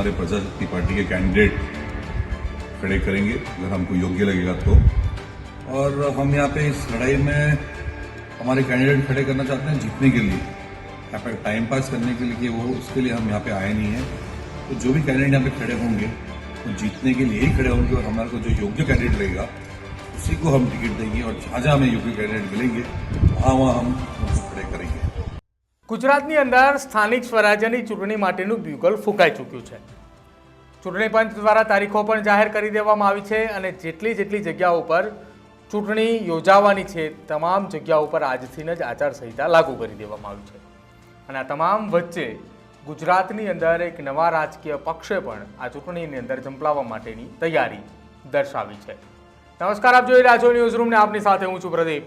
हमारे प्रजाशक्ति पार्टी के कैंडिडेट खड़े करेंगे, अगर हमको योग्य लगेगा तो। और हम यहाँ पे इस लड़ाई में हमारे कैंडिडेट खड़े करना चाहते हैं जीतने के लिए। यहाँ पर टाइम पास करने के लिए वो, उसके लिए हम यहाँ पे आए नहीं हैं। तो जो भी कैंडिडेट यहाँ पे खड़े होंगे, वो तो जीतने के लिए ही खड़े होंगे और हमारे को जो योग्य कैंडिडेट रहेगा उसी को हम टिकट देंगे और जहाँ जहाँ हमें योग्य कैंडिडेट मिलेंगे वहाँ वहाँ हम उनको खड़े करेंगे। ગુજરાતની અંદર સ્થાનિક સ્વરાજ્યની ચૂંટણી માટેનું બ્યુગલ ફૂંકાઈ ચૂક્યું છે. ચૂંટણી પંચ દ્વારા તારીખો પણ જાહેર કરી દેવામાં આવી છે અને જેટલી જેટલી જગ્યાઓ પર ચૂંટણી યોજાવાની છે, તમામ જગ્યાઓ પર આજથી જ આચારસંહિતા લાગુ કરી દેવામાં આવી છે. અને આ તમામ વચ્ચે ગુજરાતની અંદર એક નવા રાજકીય પક્ષે પણ આ ચૂંટણીની અંદર ઝંપલાવવા માટેની તૈયારી દર્શાવી છે. નમસ્કાર, આપ જોઈ રહ્યા છો ન્યૂઝ રૂમને. આપની સાથે હું છું પ્રદીપ.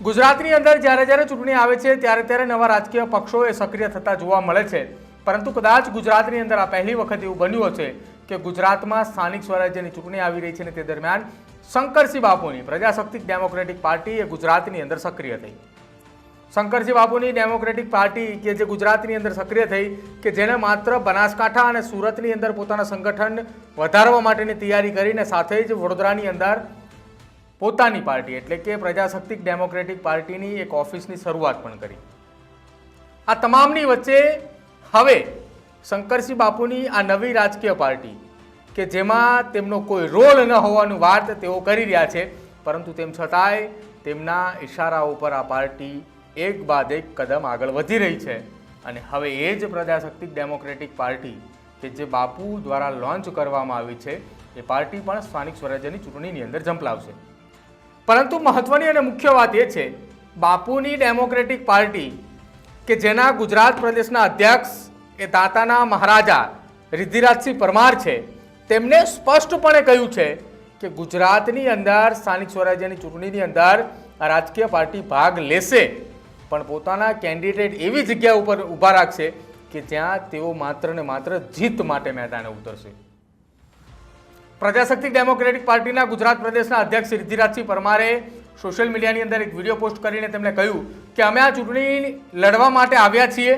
ગુજરાતની અંદર જ્યારે જ્યારે ચૂંટણી આવે છે, ત્યારે ત્યારે નવા રાજકીય પક્ષો એ સક્રિય થતા જોવા મળે છે. પરંતુ કદાચ ગુજરાતની અંદર આ પહેલી વખત એવું બન્યું હશે કે ગુજરાતમાં સ્થાનિક સ્વરાજ્યની ચૂંટણી આવી રહી છે અને તે દરમિયાન શંકરસિંહ બાપુની પ્રજાસત્તાક ડેમોક્રેટિક પાર્ટી એ ગુજરાતની અંદર સક્રિય થઈ. શંકરસિંહ બાપુની ડેમોક્રેટિક પાર્ટી કે જે ગુજરાતની અંદર સક્રિય થઈ કે જેણે માત્ર બનાસકાંઠા અને સુરતની અંદર પોતાના સંગઠન વધારવા માટેની તૈયારી કરીને સાથે જ વડોદરાની અંદર પોતાની પાર્ટી એટલે કે પ્રજાશક્તિક ડેમોક્રેટિક પાર્ટીની એક ઓફિસની શરૂઆત પણ કરી. આ તમામની વચ્ચે હવે શંકરસિંહ બાપુની આ નવી રાજકીય પાર્ટી, કે જેમાં તેમનો કોઈ રોલ ન હોવાનું વાત તેઓ કરી રહ્યા છે, પરંતુ તેમ છતાંય તેમના ઇશારાઓ ઉપર આ પાર્ટી એક બાદ એક કદમ આગળ વધી રહી છે. અને હવે એ જ પ્રજાશક્તિક ડેમોક્રેટિક પાર્ટી, કે જે બાપુ દ્વારા લોન્ચ કરવામાં આવી છે, એ પાર્ટી પણ સ્થાનિક સ્વરાજ્યની ચૂંટણીની અંદર ઝંપલાવશે. પરંતુ મહત્વની અને મુખ્ય વાત એ છે, બાપુની ડેમોક્રેટિક પાર્ટી કે જેના ગુજરાત પ્રદેશના અધ્યક્ષ એ દાતાના મહારાજા રિદ્ધિરાજસિંહ પરમાર છે તેમણે સ્પષ્ટપણે કહ્યું છે કે ગુજરાતની અંદર, સ્થાનિક સ્વરાજ્યની ચૂંટણીની અંદર રાજકીય પાર્ટી ભાગ લેશે, પણ પોતાના કેન્ડિડેટ એવી જગ્યા ઉપર ઊભા રાખશે કે જ્યાં તેઓ માત્ર ને માત્ર જીત માટે મેદાને ઉતરશે. પ્રજાશક્તિ ડેમોક્રેટિક પાર્ટીના ગુજરાત પ્રદેશના અધ્યક્ષ સિદ્ધિરાજસિંહ પરમારે સોશિયલ મીડિયાની અંદર એક વીડિયો પોસ્ટ કરીને તેમણે કહ્યું કે અમે આ ચૂંટણી લડવા માટે આવ્યા છીએ,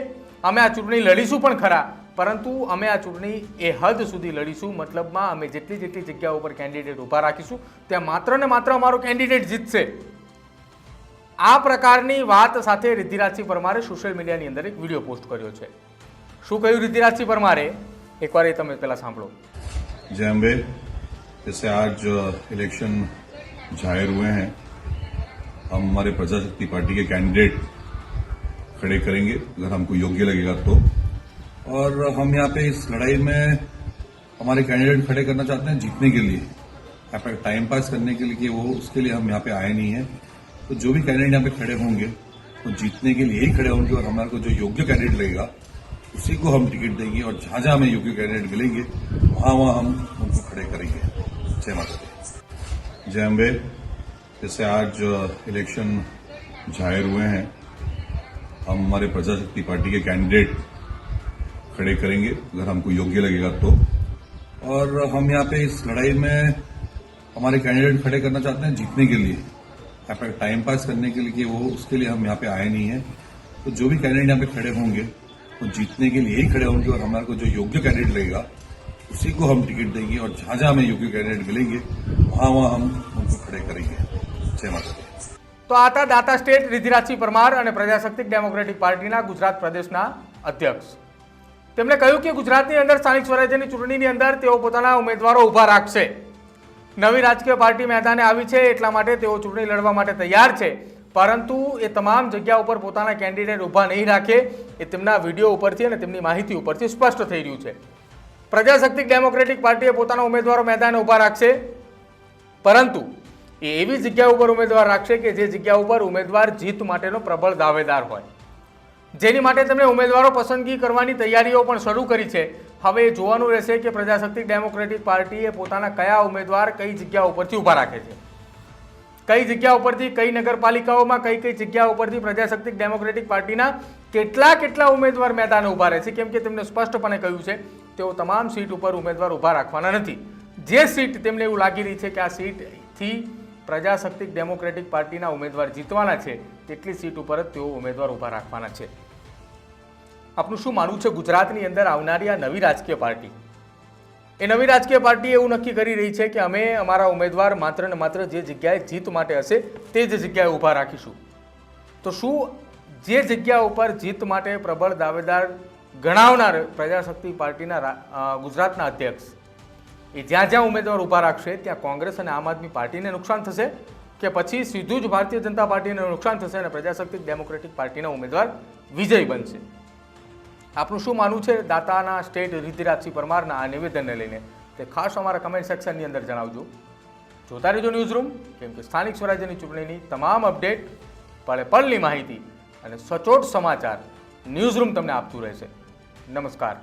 અમે આ ચૂંટણી લડીશું પણ ખરા, પરંતુ અમે આ ચૂંટણી એ હદ સુધી લડીશું, મતલબમાં અમે જેટલી જેટલી જગ્યા ઉપર કેન્ડિડેટ ઊભા રાખીશું, ત્યાં માત્ર ને માત્ર અમારો કેન્ડિડેટ જીતશે. આ પ્રકારની વાત સાથે રિદ્ધિરાજસિંહ પરમારે સોશિયલ મીડિયાની અંદર એક વીડિયો પોસ્ટ કર્યો છે. શું કહ્યું રિદ્ધિરાજસિંહ પરમારે? એકવાર એ તમે પહેલાં સાંભળો. જય અંબે. जैसे आज इलेक्शन ज़ाहिर हुए हैं, हम हमारे प्रजाशक्ति पार्टी के कैंडिडेट खड़े करेंगे, अगर हमको योग्य लगेगा तो। और हम यहाँ पे इस लड़ाई में हमारे कैंडिडेट खड़े करना चाहते हैं जीतने के लिए। यहाँ पे टाइम पास करने के लिए वो, उसके लिए हम यहाँ पे आए नहीं हैं। तो जो भी कैंडिडेट यहाँ पे खड़े होंगे, वो तो जीतने के लिए ही खड़े होंगे और हमारे को जो योग्य कैंडिडेट रहेगा उसी को हम टिकट देंगे और जहाँ जहाँ हमें योग्य कैंडिडेट मिलेंगे वहाँ वहाँ हम उनको खड़े करेंगे। माता दी जय अम्बे, जैसे आज इलेक्शन ज़ाहिर हुए हैं, हम हमारे प्रजाशक्ति पार्टी के कैंडिडेट खड़े करेंगे। अगर हमको योग्य लगेगा तो। और हम यहाँ पे इस लड़ाई में हमारे कैंडिडेट खड़े करना चाहते हैं जीतने के लिए। यहाँ टाइम पास करने के लिए वो, उसके लिए हम यहाँ पे आए नहीं हैं। तो जो भी कैंडिडेट यहाँ पे खड़े होंगे, वो जीतने के लिए ही खड़े होंगे और हमारे को जो योग्य कैंडिडेट रहेगा उसी को हम टिकट देंगे और जहाँ जहाँ हमें योग्य कैंडिडेट मिलेंगे वहाँ वहाँ हम उनको खड़े करेंगे जय माता दी તો આ હતા દાતા સ્ટેટ રિધિરાજસિંહ પરમાર અને પ્રજાશક્તિક ડેમોક્રેટિક પાર્ટીના ગુજરાત પ્રદેશના અધ્યક્ષ તેમણે કહ્યું કે ગુજરાતની અંદર સ્થાનિક સ્વરાજ્યની ચૂંટણીની અંદર તેઓ પોતાના ઉમેદવારો ઊભા રાખશે નવી રાજકીય પાર્ટી મેદાને આવી છે એટલા માટે તેઓ ચૂંટણી લડવા માટે તૈયાર છે પરંતુ એ તમામ જગ્યા ઉપર પોતાના કેન્ડિડેટ ઊભા નહીં રાખે એ તેમના વિડીયો ઉપરથી અને તેમની માહિતી ઉપરથી સ્પષ્ટ થઈ રહ્યું છે પ્રજાશક્તિક ડેમોક્રેટિક પાર્ટીએ પોતાના ઉમેદવારો મેદાને ઊભા રાખશે. પરંતુ એ એવી જગ્યા ઉપર ઉમેદવાર રાખશે કે જે જગ્યા ઉપર ઉમેદવાર જીત માટેનો પ્રબળ દાવેદાર હોય. જેની માટે તેમણે ઉમેદવારો પસંદગી કરવાની તૈયારીઓ પણ શરૂ કરી છે. હવે એ જોવાનું રહેશે કે પ્રજાશક્તિક ડેમોક્રેટિક પાર્ટીએ પોતાના કયા ઉમેદવાર કઈ જગ્યા ઉપરથી ઊભા રાખે છે. કઈ જગ્યા ઉપરથી, કઈ નગરપાલિકાઓમાં, કઈ કઈ જગ્યા ઉપરથી પ્રજાશક્તિક ડેમોક્રેટિક પાર્ટીના કેટલા કેટલા ઉમેદવાર મેદાને ઊભા રહે છે, કેમ કે તેમને સ્પષ્ટપણે કહ્યું છે તેઓ તમામ સીટ ઉપર ઉમેદવાર ઊભા રાખવાના નથી. જે સીટ તેમને એવું લાગી રહી છે કે આ સીટથી પ્રજાશક્તિક ડેમોક્રેટિક પાર્ટીના ઉમેદવાર જીતવાના છે, તેટલી સીટ ઉપર જ તેઓ ઉમેદવાર ઊભા રાખવાના છે. આપનું શું માનવું છે ગુજરાતની અંદર આવનારી આ નવી રાજકીય પાર્ટી? એ નવી રાજકીય પાર્ટી એવું નક્કી કરી રહી છે કે અમે અમારા ઉમેદવાર માત્ર ને માત્ર જે જગ્યાએ જીત માટે હશે, તે જ જગ્યાએ ઊભા રાખીશું. તો શું જે જગ્યા ઉપર જીત માટે પ્રબળ દાવેદાર ગણાવનાર પ્રજાશક્તિ પાર્ટીના ગુજરાતના અધ્યક્ષ. એ જ્યાં જ્યાં ઉમેદવાર ઊભા રાખશે, ત્યાં કોંગ્રેસ અને આમ આદમી પાર્ટીને નુકસાન થશે કે પછી સીધું જ ભારતીય જનતા પાર્ટીને નુકસાન થશે અને પ્રજાશક્તિ ડેમોક્રેટિક પાર્ટીના ઉમેદવાર વિજય બનશે. આપનું શું માનવું છે દાતાના સ્ટેટ રીતિરાજસિંહ પરમારના આ નિવેદનને લઈને? તે ખાસ અમારા કમેન્ટ સેક્શનની અંદર જણાવજો. જોતા રહેજો ન્યૂઝરૂમ કેમ કે સ્થાનિક સ્વરાજ્યની ચૂંટણીની તમામ અપડેટ પળે પળની માહિતી અને સચોટ સમાચાર ન્યૂઝ રૂમ તમને આપતું રહેશે. નમસ્કાર.